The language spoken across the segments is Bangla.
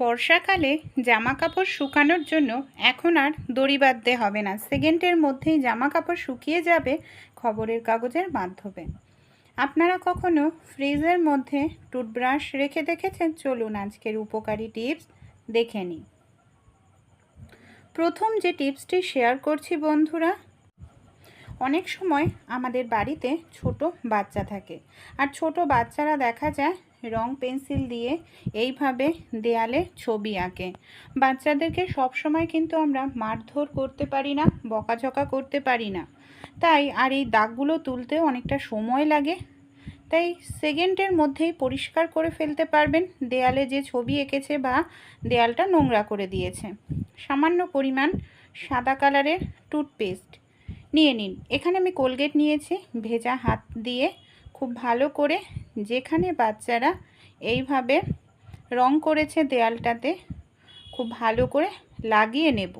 বর্ষাকালে জামা কাপড় শুকানোর জন্য এখন আর দড়ি বাঁধতে হবে না। সেকেন্ডের মধ্যেই জামা কাপড় শুকিয়ে যাবে খবরের কাগজের মাধ্যমে। আপনারা কখনো ফ্রিজের মধ্যে টুথব্রাশ রেখে দেখেছেন? চলুন আজকের উপকারী টিপস দেখে নিই। প্রথম যে টিপসটি শেয়ার করছি বন্ধুরা, অনেক সময় আমাদের বাড়িতে ছোট বাচ্চা থাকে। আর ছোট বাচ্চারা দেখা যায় রং পেন্সিল দিয়ে এইভাবে দেয়ালে ছবি আঁকে। বাচ্চাদেরকে সবসময় কিন্তু আমরা মারধর করতে পারি না, বকাঝকা করতে পারি না। তাই আর এই দাগগুলো তুলতে অনেকটা সময় লাগে। তাই সেকেন্ডের মধ্যেই পরিষ্কার করে ফেলতে পারবেন দেয়ালে যে ছবি এঁকেছে বা দেয়ালটা নোংরা করে দিয়েছে। সামান্য পরিমাণ সাদা কালারের টুথপেস্ট নিয়ে নিন। এখানে আমি কোলগেট নিয়েছি, ভেজা হাত দিয়ে খুব ভালো করে যেখানে বাচ্চারা এইভাবে রং করেছে দেয়ালটাতে খুব ভালো করে লাগিয়ে নেব।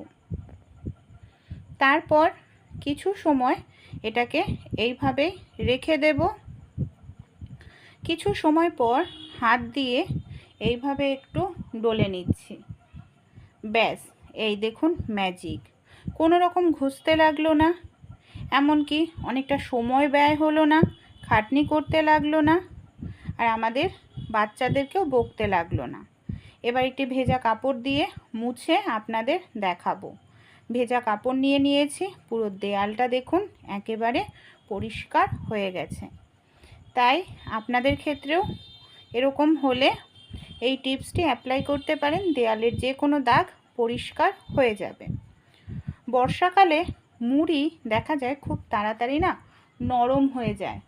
তারপর কিছু সময় এটাকে এইভাবেই রেখে দেব। কিছু সময় পর হাত দিয়ে এইভাবে একটু ডলে নিচ্ছি। ব্যাস, এই দেখুন ম্যাজিক। কোনো রকম ঘুষতে লাগল না, এমনকি অনেকটা সময় ব্যয় হলো না, খাটনি করতে লাগল না। আর আমাদের বাচ্চাদেরকেও বকতে লাগল না। এবার একটি ভেজা কাপড় দিয়ে মুছে আপনাদের দেখাবো। ভেজা কাপড় নিয়ে নিয়েছি, পুরো দেয়ালটা দেখুন একেবারে পরিষ্কার হয়ে গেছে। তাই আপনাদের ক্ষেত্রেও এরকম হলে এই টিপসটি অ্যাপ্লাই করতে পারেন, দেয়ালের যে কোনো দাগ পরিষ্কার হয়ে যাবে। বর্ষাকালে মুড়ি দেখা যায় খুব তাড়াতাড়ি না নরম হয়ে যায়।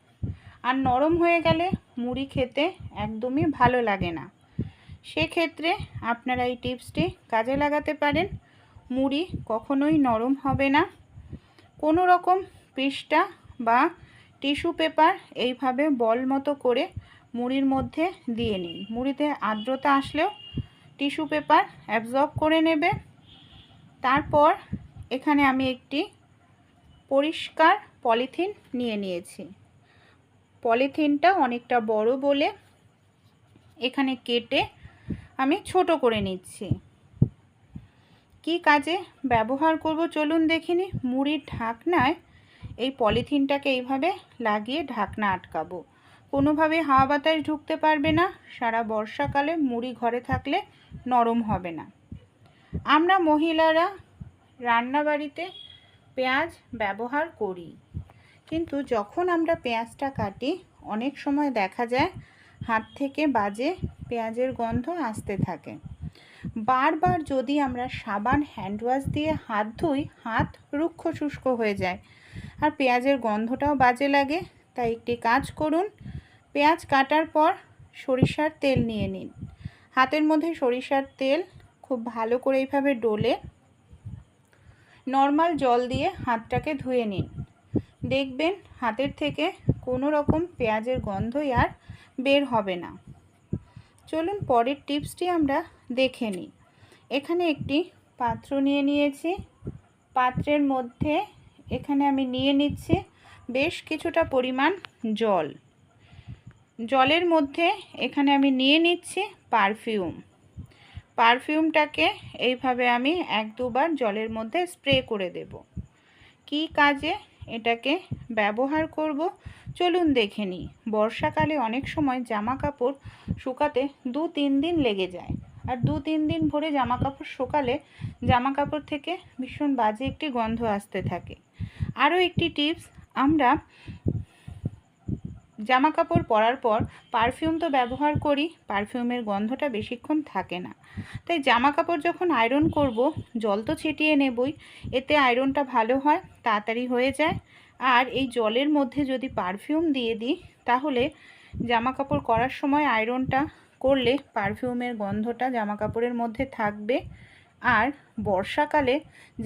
আর নরম হয়ে গেলে মুড়ি খেতে একদমই ভালো লাগে না। সেক্ষেত্রে আপনারা এই টিপসটি কাজে লাগাতে পারেন। মুড়ি কখনোই নরম হবে না। কোনো রকম পৃষ্ঠা বা টিস্যু পেপার এইভাবে বল মতো করে মুড়ির মধ্যে দিয়ে নিন। মুড়িতে আর্দ্রতা আসলেও টিস্যু পেপার অ্যাবজর্ব করে নেবে। তারপর এখানে আমি একটি পরিষ্কার পলিথিন নিয়ে নিয়েছি। পলিথিনটা অনেকটা বড় বলে এখানে কেটে আমি ছোট করে নিচ্ছি। কি কাজে ব্যবহার করব চলুন দেখিনি, মুড়ির ঢাকনায় এই পলিথিনটাকে এইভাবে লাগিয়ে ঢাকনা আটকাবো। কোনোভাবে হাওয়া বাতাস ঢুকতে পারবে না, সারা বর্ষাকালে মুড়ি ঘরে থাকলে নরম হবে না। আমরা মহিলারা রান্নাবাড়িতে পেঁয়াজ ব্যবহার করি। কিন্তু যখন আমরা পেঁয়াজটা কাটি, অনেক সময় দেখা যায় হাত থেকে বাজে পেঁয়াজের গন্ধ আসতে থাকে। বারবার যদি আমরা সাবান হ্যান্ড ওয়াশ দিয়ে হাত ধুই, হাত রুক্ষ শুষ্ক হয়ে যায় আর পেঁয়াজের গন্ধটাও বাজে লাগে, তাই একটি কাজ করুন। পেঁয়াজ কাটার পর সরিষার তেল নিয়ে নিন। হাতের মধ্যে সরিষার তেল খুব ভালো করে এইভাবে ডলে, নর্মাল জল দিয়ে হাতটাকে ধুয়ে নিন। দেখবেন হাতের থেকে কোনো রকম পেঁয়াজের গন্ধই আর বের হবে না। চলুন পরের টিপসটি আমরা দেখে নিই। এখানে একটি পাত্র নিয়ে নিয়েছি। পাত্রের মধ্যে এখানে আমি নিয়ে নিচ্ছি বেশ কিছুটা পরিমাণ জল। জলের মধ্যে এখানে আমি নিয়ে নিচ্ছি পারফিউম। পারফিউমটাকে এইভাবে আমি এক দুবার জলের মধ্যে স্প্রে করে দেব। কি কাজে এটাকে ব্যবহার করব। চলুন দেখে নিই। বর্ষাকালে অনেক সময় জামা কাপড় শুকাতে দু তিন দিন লেগে যায়। আর দু তিন দিন ভরে জামা কাপড় শুকালে জামা কাপড় থেকে ভীষণ বাজে একটি গন্ধ আসতে থাকে। আরও একটি টিপস, আমরা জামা কাপড় পরার পর পারফিউম তো ব্যবহার করি, পারফিউমের গন্ধটা বেশিক্ষণ থাকে না। তাই জামা কাপড় যখন আয়রন করব, জল তো ছিটিয়ে নেবই, এতে আয়রনটা ভালো হয়, তাড়াতাড়ি হয়ে যায়। আর এই জলের মধ্যে যদি পারফিউম দিয়ে দিই, তাহলে জামা কাপড় করার সময় আয়রনটা করলে পারফিউমের গন্ধটা জামা কাপড়ের মধ্যে থাকবে। আর বর্ষাকালে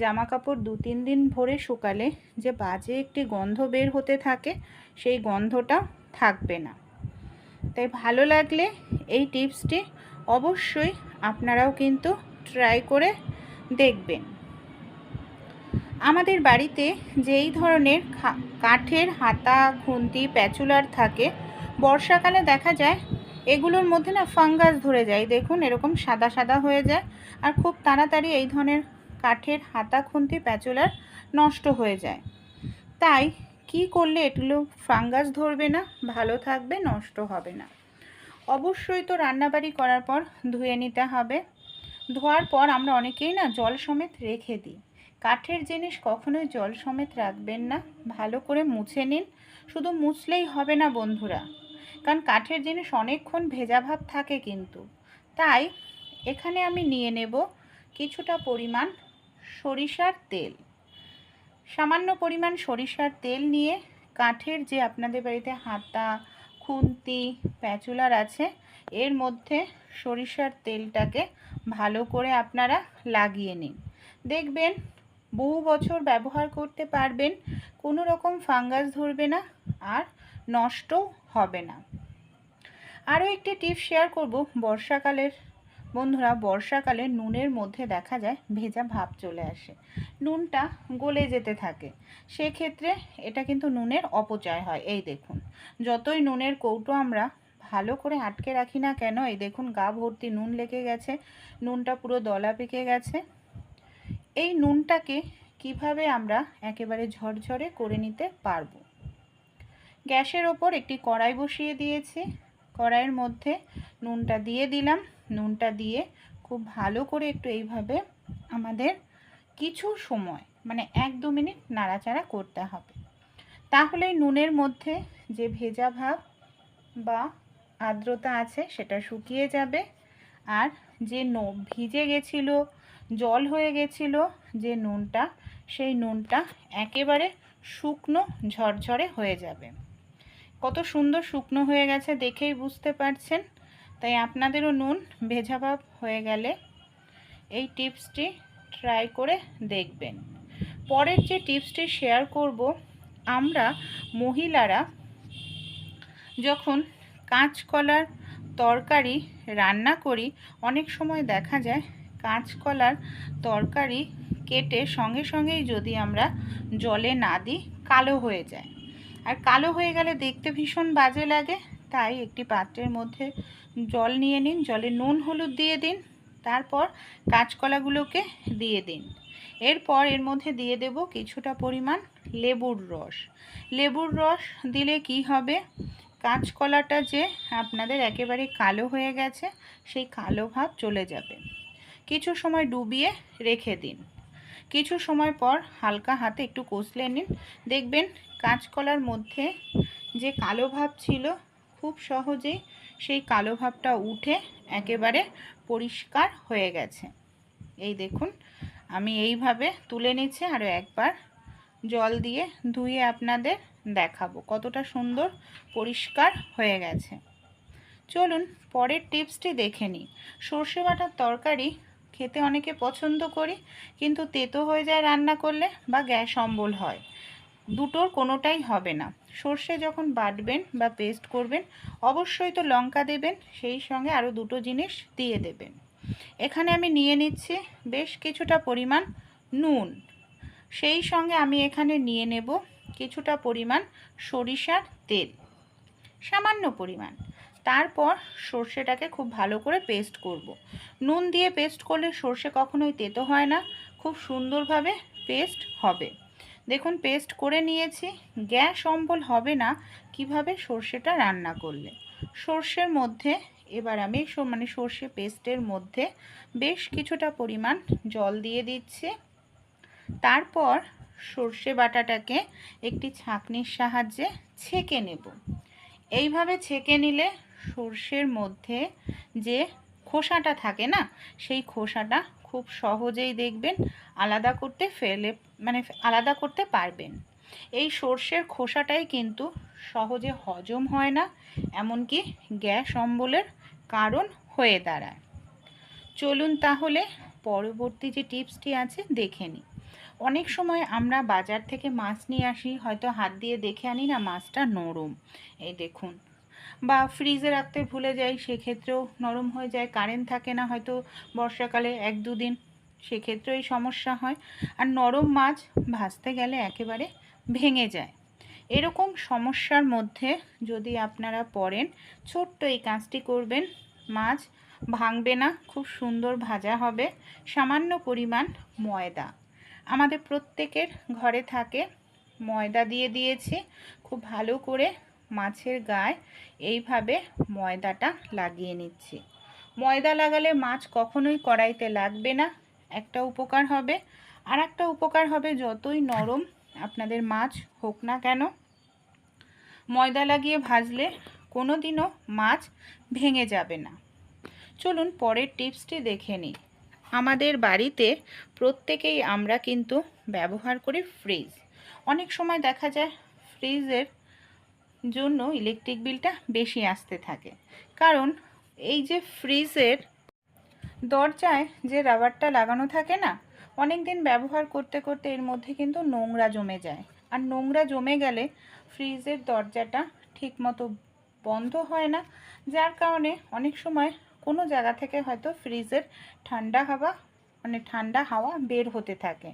জামা কাপড় দু তিন দিন ভরে শুকালে যে বাজে একটি গন্ধ বের হতে থাকে, সেই গন্ধটা থাকবে না। তাই ভালো লাগলে এই টিপসটি অবশ্যই আপনারাও কিন্তু ট্রাই করে দেখবেন। আমাদের বাড়িতে যেই ধরনের কাঠের হাতা, খুন্তি, প্যাচুলার থাকে, বর্ষাকালে দেখা যায় এগুলোর মধ্যে না ফাঙ্গাস ধরে যায়। দেখুন এরকম সাদা সাদা হয়ে যায় আর খুব তাড়াতাড়ি এই ধরনের কাঠের হাতা, খুন্তি, প্যাচুলার নষ্ট হয়ে যায়। তাই কি করলে এগুলো ফাঙ্গাস ধরবে না, ভালো থাকবে, নষ্ট হবে না। অবশ্যই তো রান্নাবাড়ি করার পর ধুয়ে নিতে হবে। ধোয়ার পর আমরা অনেকেই না জল সমেত রেখে দিই। কাঠের জিনিস কখনোই জল সমেত রাখবেন না, ভালো করে মুছে নিন। শুধু মুছলেই হবে না বন্ধুরা। কারণ কাঠের জিনিস অনেকক্ষণ ভেজা ভাব থাকে কিন্তু। তাই এখানে আমি নিয়ে নেব কিছুটা পরিমাণ সরিষার তেল। সামান্য পরিমাণ সরিষার তেল নিয়ে কাঠের যে আপনাদের বাড়িতে হাতা, খুন্তি, প্যাচুলার আছে, এর মধ্যে সরিষার তেলটাকে ভালো করে আপনারা লাগিয়ে নিন। দেখবেন বহু বছর ব্যবহার করতে পারবেন, কোনো রকম ফাঙ্গাস ধরবে না আর নষ্টও হবে না। আরও একটি টিপ শেয়ার করব বর্ষাকালের বন্ধুরা, বর্ষাকালে নুনের মধ্যে দেখা যায় ভেজা ভাব চলে আসে। নুনটা গলে যেতে থাকে। সেক্ষেত্রে এটা কিন্তু নুনের অপচয় হয়। এই দেখুন, যতই নুনের কৌটো আমরা ভালো করে আটকে রাখি না কেন, এই দেখুন গা ভর্তি নুন লেগে গেছে, নুনটা পুরো দলা পেকে গেছে। এই নুনটাকে কীভাবে আমরা একেবারে ঝরঝরে করে নিতে পারব? গ্যাসের ওপর একটি কড়াই বসিয়ে দিয়েছি। কড়াইয়ের মধ্যে নুনটা দিয়ে দিলাম। নুনটা দিয়ে খুব ভালো করে একটু এইভাবে আমাদের কিছু সময় মানে এক দু মিনিট নাড়াচাড়া করতে হবে। তাহলে নুনের মধ্যে যে ভেজা ভাব বা আর্দ্রতা আছে সেটা শুকিয়ে যাবে। আর যে নো, ভিজে গেছিল, জল হয়ে গেছিল যে নুনটা, সেই নুনটা একেবারে শুকনো ঝরঝরে হয়ে যাবে। কত সুন্দর শুকনো হয়ে গেছে দেখেই বুঝতে পারছেন। তাই আপনাদেরও নুন ভেজাভাব হয়ে গেলে এই টিপসটি ট্রাই করে দেখবেন। পরের যে টিপসটি শেয়ার করব, আমরা মহিলারা যখন কাঁচকলার তরকারি রান্না করি, অনেক সময় দেখা যায় কাঁচকলার তরকারি কেটে সঙ্গে সঙ্গেই যদি আমরা জলে না দিই, কালো হয়ে যায়। আর কালো হয়ে গেলে দেখতে ভীষণ বাজে লাগে। তাই একটি পাত্রের মধ্যে জল নিয়ে নিন, জলে নুন, হলুদ দিয়ে দিন, তারপর কাঁচকলাগুলোকে দিয়ে দিন। এরপর এর মধ্যে দিয়ে দেব কিছুটা পরিমাণ লেবুর রস। লেবুর রস দিলে কি হবে? কাঁচকলাটা যে আপনাদের একেবারে কালো হয়ে গেছে, সেই কালো ভাব চলে যাবে। কিছু সময় ডুবিয়ে রেখে দিন। কিছু সময় পর হালকা হাতে একটু কষলে নিন। দেখবেন কাঁচকলার মধ্যে যে কালো ভাব ছিল খুব সহজেই সেই কালো ভাবটা উঠে একেবারে পরিষ্কার হয়ে গেছে। এই দেখুন, আমি এইভাবে তুলে নিচ্ছি আরও একবার। জল দিয়ে ধুয়ে আপনাদের দেখাবো কতটা সুন্দর পরিষ্কার হয়ে গেছে। চলুন পরের টিপসটি দেখে নিই। সর্ষে বাটার তরকারি খেতে অনেকে পছন্দ করি, কিন্তু তেতো হয়ে যায় রান্না করলে বা গ্যাস অম্বল হয়। দুটোর কোনোটাই হবে না। সর্ষে যখন বাটবেন বা পেস্ট করবেন, অবশ্যই তো লঙ্কা দেবেন, সেই সঙ্গে আরও দুটো জিনিস দিয়ে দেবেন। এখানে আমি নিয়ে নিচ্ছি বেশ কিছুটা পরিমাণ নুন। সেই সঙ্গে আমি এখানে নিয়ে নেব কিছুটা পরিমাণ সরিষার তেল, সামান্য পরিমাণ। তারপর সর্ষেটাকে খুব ভালো করে পেস্ট করব। নুন দিয়ে পেস্ট করলে সর্ষে কখনোই তেতো হয় না, খুব সুন্দরভাবে পেস্ট হবে। দেখুন পেস্ট করে নিয়েছি। গ্যাস অম্বল হবে না। কীভাবে সর্ষেটা রান্না করলে? সর্ষের মধ্যে এবার আমি মানে সর্ষে পেস্টের মধ্যে বেশ কিছুটা পরিমাণ জল দিয়ে দিচ্ছি। তারপর সর্ষে বাটাটাকে একটি ছাঁকনির সাহায্যে ছেঁকে নেব। এইভাবে ছেঁকে নিলে সর্ষের মধ্যে যে খোসাটা থাকে না, সেই খোসাটা খুব সহজেই দেখবেন, আলাদা করতে ফেলে মানে আলাদা করতে পারবেন। এই সর্ষের খোসাটাই কিন্তু সহজে হজম হয় না, এমনকি গ্যাস অম্বলের কারণ হয়ে দাঁড়ায়। চলুন তাহলে পরবর্তী যে টিপসটি আছে দেখে নিই। অনেক সময় আমরা বাজার থেকে মাছ নিয়ে আসি, হয়তো হাত দিয়ে দেখে আনি না মাছটা নরম। এই দেখুন বা ফ্রিজে রাখতে ভুলে যাই, সেক্ষেত্রেও নরম হয়ে যায়। কারেন্ট থাকে না হয়তো বর্ষাকালে এক দুদিন সেক্ষেত্রেও এই সমস্যা হয়। আর নরম মাছ ভাজতে গেলে একেবারে ভেঙে যায়। এরকম সমস্যার মধ্যে যদি আপনারা পড়েন, ছোট্ট এই কাজটি করবেন। মাছ ভাঙবে না, খুব সুন্দর ভাজা হবে। সামান্য পরিমাণ ময়দা। আমাদের প্রত্যেকের ঘরে থাকে, ময়দা দিয়ে দিয়েছি। খুব ভালো করে মাছের গায়ে এইভাবে ময়দাটা লাগিয়ে নিচ্ছি। ময়দা লাগালে মাছ কখনোই কড়াইতে লাগবে না। একটা উপকার হবে। আর একটা উপকার হবে যতই নরম আপনাদের মাছ হোক না কেন। ময়দা লাগিয়ে ভাজলে কোনো দিনও মাছ ভেঙে যাবে না। চলুন পরের টিপসটি দেখে নিই। আমাদের বাড়িতে প্রত্যেকেই আমরা কিন্তু ব্যবহার করি ফ্রিজ। অনেক সময় দেখা যায় ফ্রিজের জন্য ইলেকট্রিক বিলটা বেশি আসতে থাকে। কারণ এই যে ফ্রিজের দরজায় যে রাবারটা লাগানো থাকে না অনেক দিন ব্যবহার করতে করতে এর মধ্যে কিন্তু নোংরা জমে যায়। আর নোংরা জমে গেলে ফ্রিজের দরজাটা ঠিকমতো বন্ধ হয় না, যার কারণে অনেক সময় কোনো জায়গা থেকে হয়তো ফ্রিজের ঠান্ডা হাওয়া মানে ঠান্ডা হাওয়া বের হতে থাকে।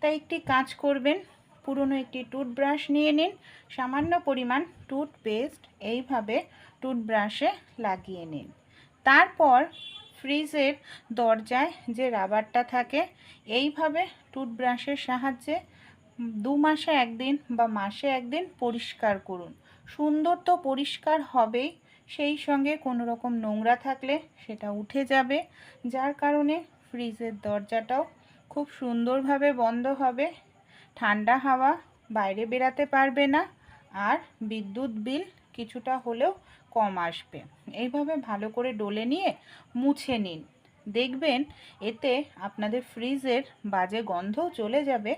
তাই একটি কাজ করবেন পুরনো একটি টুথব্রাশ নিয়ে নিন। সামান্য পরিমাণ টুথপেস্ট এইভাবে টুথব্রাশে লাগিয়ে নিন। তারপর ফ্রিজের দরজায় যে রাবারটা থাকে, এইভাবে টুথব্রাশের সাহায্যে দু মাসে একদিন বা মাসে একদিন পরিষ্কার করুন। সুন্দর তো পরিষ্কার হবেই, সেই সঙ্গে কোনো রকম নোংরা থাকলে সেটা উঠে যাবে। যার কারণে ফ্রিজের দরজাটাও খুব সুন্দরভাবে বন্ধ হবে। ঠান্ডা হাওয়া বাইরে বেরাতে পারবে না আর বিদ্যুৎ বিল কিছুটা হলেও কম আসবে। এইভাবে ভালো করে ডলে নিয়ে মুছে নিন। দেখবেন এতে আপনাদের ফ্রিজের বাজে গন্ধও চলে যাবে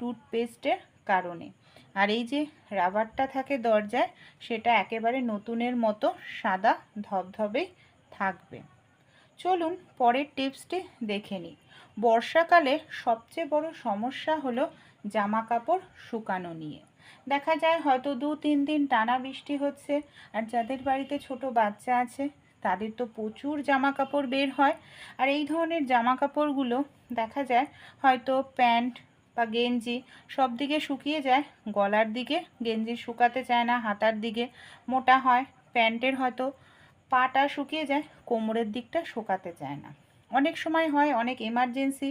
টুথপেস্টের কারণে। আর এই যে রাবারটা থাকে দরজায়, সেটা একেবারে নতুনের মতো সাদা ধবধবেই থাকবে। চলুন পরের টিপসটি দেখে নিই। বর্ষাকালে সবচেয়ে বড় সমস্যা হলো জামা কাপড় শুকানো নিয়ে। দেখা যায় হয়তো দু, তিন দিন টানা বৃষ্টি হচ্ছে, আর যাদের বাড়িতে ছোট বাচ্চা আছে, তাদের তো প্রচুর জামা কাপড় বের হয়। আর এই ধরনের জামা কাপড়গুলো দেখা যায় হয়তো প্যান্ট বা গেঞ্জি সব দিকে শুকিয়ে যায়, গলার দিকে গেঞ্জি শুকাতে চায় না, হাতার দিকে মোটা হয়, প্যান্টের হয়তো পাটা শুকিয়ে যায়, কোমরের দিকটা শুকাতে চায় না। অনেক সময় হয়, অনেক এমার্জেন্সি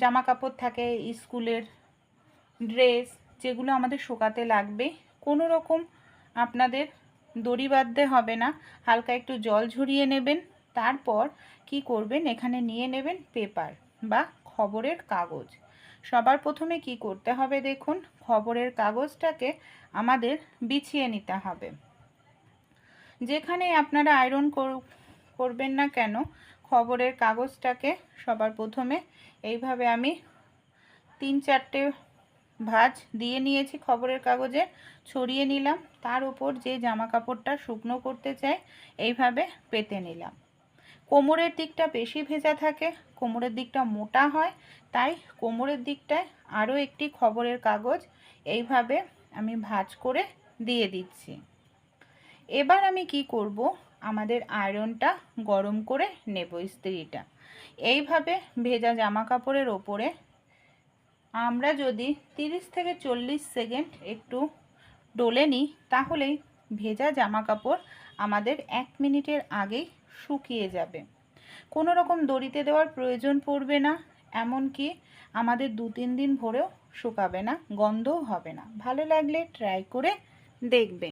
জামা কাপড় থাকে, স্কুলের ড্রেস যেগুলো আমাদের শোকাতে লাগবে, কোনো রকম আপনাদের দড়ি বাঁধতে হবে না। হালকা একটু জল ঝরিয়ে নেবেন, তারপর কি করবেন, এখানে নিয়ে নেবেন পেপার বা খবরের কাগজ। সবার প্রথমে কি করতে হবে দেখুন, খবরের কাগজটাকে আমাদের বিছিয়ে নিতে হবে। যেখানে আপনারা আয়রন করবেন না কেন, খবরের কাগজটাকে সবার প্রথমে এইভাবে আমি তিন চারটে ভাঁজ দিয়ে নিয়েছি খবরের কাগজে, ছড়িয়ে নিলাম। তার উপর যে জামা কাপড়টা শুকনো করতে চাই, এইভাবে পেতে নিলাম। কোমরের দিকটা বেশি ভেজা থাকে, কোমরের দিকটা মোটা হয়, তাই কোমরের দিকটায় আরও একটি খবরের কাগজ এইভাবে আমি ভাঁজ করে দিয়ে দিচ্ছি। এবার আমি কি করব? আমাদের আয়রনটা গরম করে নেব ইস্ত্রিটা। এইভাবে ভেজা জামা কাপড়ের ওপরে আমরা যদি 30 থেকে চল্লিশ সেকেন্ড একটু ডলে নিই তাহলেই ভেজা জামা কাপড় আমাদের এক মিনিটের আগেই শুকিয়ে যাবে। কোনো রকম দড়িতে দেওয়ার প্রয়োজন পড়বে না, এমনকি আমাদের দু তিন দিন ভরেও শুকাবে না, গন্ধও হবে না। ভালো লাগলে ট্রাই করে দেখবে